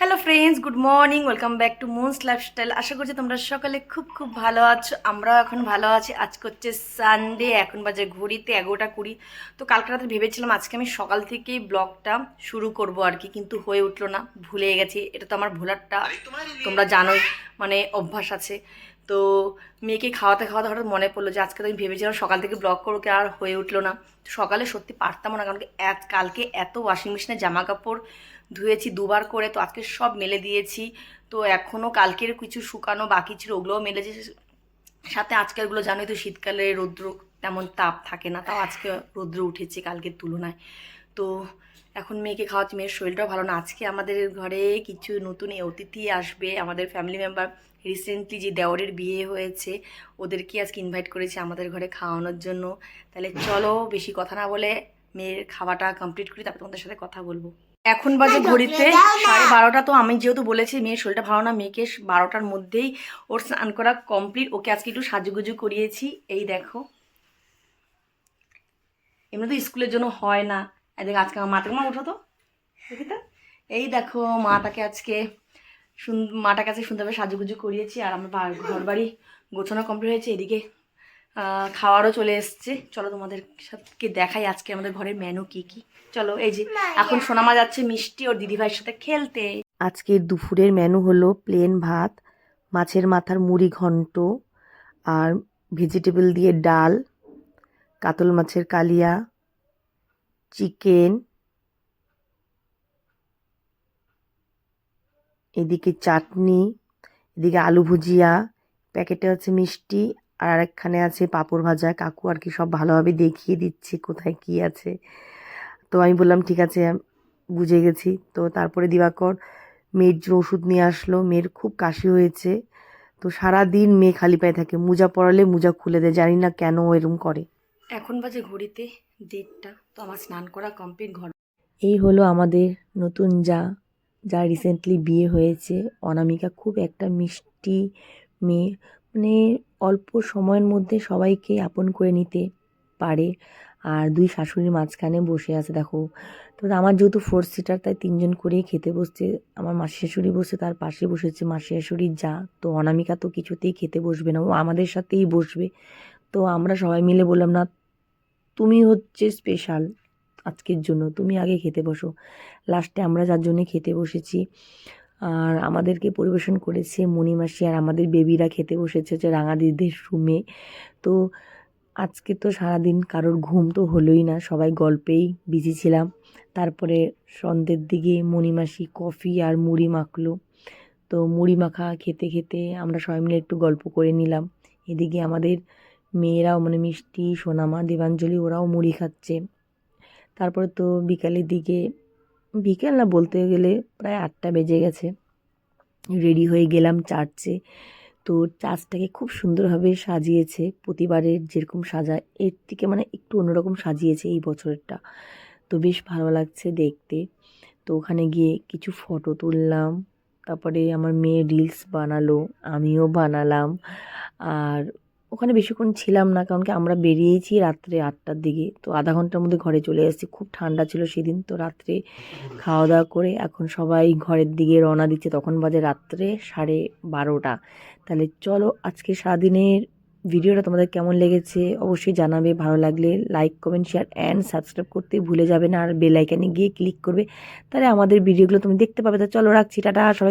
Hello friends good morning welcome back to Moon's Lifestyle আশা করছি তোমরা সকালে খুব খুব ভালো আছো। আমরাও এখন ভালো আছি। আজ হচ্ছে সানডে এখন বাজে ঘড়িতে এগারোটা কুড়ি। তো কালকে রাতে ভেবেছিলাম আজকে আমি সকাল থেকেই ব্লগটা শুরু করব আর কি কিন্তু হয়ে উঠল না। ভুলে গেছি। এটা তো আমার ভোলারটা। তোমরা জানোই মানে অভ্যাস আছে। তো মেয়েকে খাওয়াতে খাওয়াতে হঠাৎ মনে পড়ল যে আজকে তো আমি ভেবেছিলাম সকাল থেকে ব্লগ করব কি আর হয়ে উঠল না। সকালে সত্যি পারতাম না, কারণ এত, কালকে এত ওয়াশিং মেশিনে জামা কাপড় ধুয়েছি দুবার করে, তো আজকে সব মেলে দিয়েছি। তো এখনও কালকের কিছু শুকানো বাকি ছিল, ওগুলোও মেলেছে। সাথে আজকেরগুলো জানোই তো শীতকালে রৌদ্র তেমন তাপ থাকে না, তাও আজকে রৌদ্র উঠেছে কালকের তুলনায়। তো এখন মেয়েকে খাওয়াচ্ছি মেয়ের শরীরটাও ভালো না। আজকে আমাদের ঘরে কিছু নতুন অতিথি আসবে আমাদের ফ্যামিলি মেম্বার রিসেন্টলি যে দেওরের বিয়ে হয়েছে ওদেরকে আজকে ইনভাইট করেছি আমাদের ঘরে খাওয়ানোর জন্য। তাহলে চলো বেশি কথা না বলে মেয়ের খাওয়াটা কমপ্লিট করি তারপর তোমাদের সাথে কথা বলব। এখন বাজে ঘড়িতে সাড়ে বারোটা তো আমি যেহেতু বলেছি মেয়ের শরীরটা ভালো না মেয়েকে বারোটার মধ্যেই ওর স্নান করা কমপ্লিট ওকে আজকে একটু সাজুগুজু করিয়েছি। এই দেখো। এমনি তো স্কুলের জন্য হয় না। এদিকে আজকে আমার মাতাকে মা উঠো তো। দেখি তো। এই দেখো মাটাকে আজকে সুন- মাটাকে আজকে সুন্দরভাবে সাজুগুজু করিয়েছি আর আমার ঘর বাড়ি গোছানো কমপ্লিট হয়েছে। এদিকে খাওয়ারও চলে এসছে। চলো তোমাদের সাথে দেখাই আজকে আমাদের ঘরের মেনু কি কি। চলো এই যে এখন সোনামা যাচ্ছে মিষ্টি ওর দিদিভাইয়ের সাথে খেলতে। আজকের দুপুরের মেনু হলো প্লেন ভাত মাছের মাথার মুড়ি ঘন্ট আর ভেজিটেবল দিয়ে ডাল কাতল মাছের কালিয়া চিকেন। এদিকে চাটনি, এদিকে আলু ভুজিয়া, প্যাকেটে আছে মিষ্টি, আর আরেকখানে আছে পাঁপড় ভাজা। কাকু আর কি সব ভালোভাবে দেখিয়ে দিচ্ছে কোথায় কি আছে। তো আমি বললাম, ঠিক আছে, বুঝে গেছি। তো তারপরে দিবাকর মেয়ের জন্য ওষুধ নিয়ে আসলো। মেয়ের খুব কাশি হয়েছে। তো সারা দিন মেয়ে খালি পায়ে থাকে। মোজা পরালে মোজা খুলে দেয়। জানি না কেন এরম করে। এখন বাজে ঘড়িতে দেড়টা, তো আমার স্নান করা কমপ্লিট ঘর। এই হলো আমাদের নতুন যা যা রিসেন্টলি বিয়ে হয়েছে। অনামিকা খুব একটা মিষ্টি মেয়ে মানে অল্প সময়ের মধ্যে সবাইকে আপন করে নিতে পারে। আর দুই শাশুড়ির মাঝখানে বসে আছে, দেখো। তো আমার যেহেতু ফোর সিটার তাই তিনজন করেই খেতে বসছে। আমার মাসি শাশুড়ি বসে তার পাশে বসেছে মাসি শাশুড়ির যা। তো অনামিকা তো কিছুতেই খেতে বসবে না, ও আমাদের সাথেই বসবে। তো আমরা সবাই মিলে বললাম, না তুমি হচ্ছে স্পেশাল আজকের জন্য। তুমি আগে খেতে বসো। লাস্টে আমরা যার জন্যে খেতে বসেছি। আর আমাদেরকে পরিবেশন করেছে মণিমাসি আর আমাদের বেবিরা খেতে বসেছে হচ্ছে রাঙাদিদের রুমে তো আজকে তো সারাদিন কারোর ঘুম তো হলোই না। সবাই গল্পেই বিজি ছিলাম। তারপরে সন্ধ্যের দিকে মণিমাসি কফি আর মুড়ি মাখলো। তো মুড়ি মাখা খেতে খেতে আমরা সবাই মিলে একটু গল্প করে নিলাম। এদিকে আমাদের মেয়েরাও মানে মিষ্টি, সোনামা, দেবাঞ্জলি ওরাও মুড়ি খাচ্ছে। তারপরে তো বিকালের দিকে, বিকেল না বলতে গেলে প্রায় আটটা বেজে গেছে। রেডি হয়ে গেলাম চার্চে। তো চার্চটাকে খুব সুন্দরভাবে সাজিয়েছে, প্রতিবারের যেরকম সাজায় এর থেকে মানে একটু অন্যরকম সাজিয়েছে এই বছরটা তো বেশ ভালো লাগছে দেখতে। তো ওখানে গিয়ে কিছু ফটো তুললাম, তারপরে আমার মেয়ে রিলস বানালো, আমিও বানালাম। আর ওখানে বেশিক্ষণ ছিলাম না, কারণ কি আমরা বেরিয়েছি রাত্রে আটটার দিকে। তো আধা ঘণ্টার মধ্যে ঘরে চলে এসেছি। খুব ঠান্ডা ছিল সেদিন। তো রাত্রে খাওয়া দাওয়া করে এখন সবাই ঘরের দিকে রওনা দিচ্ছে। তখন বাজে রাত্রে সাড়ে বারোটা। তাহলে চলো আজকে সারাদিনের ভিডিওটা তোমাদের কেমন লেগেছে অবশ্যই জানাবে। ভালো লাগলে like comment share and subscribe করতে ভুলে যাবে না। আর বেল আইকানে গিয়ে ক্লিক করবে। তাহলে আমাদের ভিডিওগুলো তুমি দেখতে পাবে। তো চলো রাখছি। টাটা, সবাই